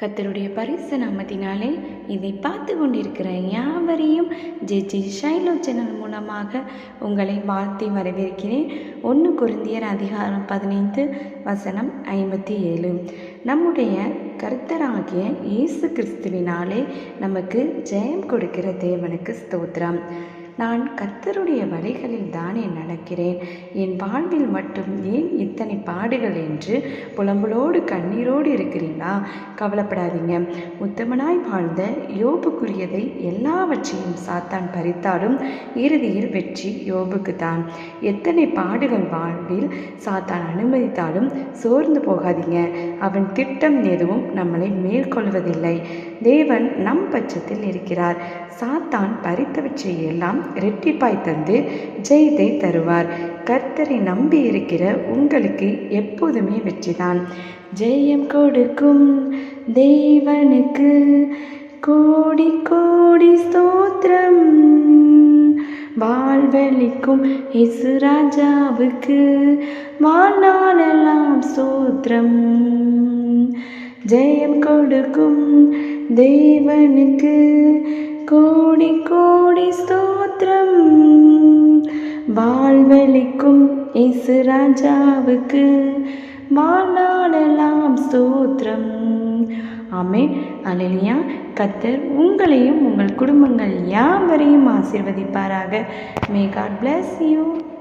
கத்தருடைய பரிசு நாமத்தினாலே இதை பார்த்து கொண்டிருக்கிற யாவரையும் ஜே ஜி ஷைலோ சேனல் மூலமாக உங்களை வாழ்த்தி வரவேற்கிறேன். ஒன்று குருந்தியர் அதிகாரம் பதினைந்து வசனம் ஐம்பத்தி ஏழு நம்முடைய கர்த்தராகிய இயேசு கிறிஸ்துவினாலே நமக்கு ஜெயம் கொடுக்கிற தேவனுக்கு ஸ்தோத்திரம். நான் கர்த்தருடைய வழிகளில் தானே நடக்கிறேன். என் வாழ்வில் மட்டும் ஏன் இத்தனை பாடுகள் என்று புலம்பலோடு கண்ணீரோடு இருக்கிறீங்களா கவலைப்படாதீங்க. உத்தமனாய் வாழ்ந்த யோபுக்குரியதை எல்லாவற்றையும் சாத்தான் பறித்தாலும் இறுதியில் வெற்றி யோபுக்கு தான் எத்தனை பாடுகள் வாழ்வில் சாத்தான் அனுமதித்தாலும் சோர்ந்து போகாதீங்க. அவன் திட்டம் எதுவும் நம்மளை மேற்கொள்வதில்லை. தேவன் நம் பட்சத்தில் இருக்கிறார். சாத்தான் பறித்தவற்றை எல்லாம் ரெட்டிப்பாய் தந்து ஜெயத்தை தருவார். கர்த்தரை நம்பி இருக்கிற உங்களுக்கு எப்போதுமே வெற்றிதான். ஜெயம் கொடுக்கும் தேவனுக்கு கோடி கோடி ஸ்தோத்திரம். வாழ்வழிக்கும் இசுராஜாவுக்கு வாழ்நாளெல்லாம் சூத்திரம் ஜெயம் கொடுக்கும் தேவனுக்கு கோடி கோடி ஸ்தோத்திரம் வாழ்வழிக்கும் இசுராஜாவுக்கு வாழ்நாளெல்லாம் ஸ்தோத்திரம். ஆமே அலிலியா கத்தர் உங்களையும் உங்கள் குடும்பங்கள் யாவரையும் ஆசிர்வதிப்பாராக. May God bless you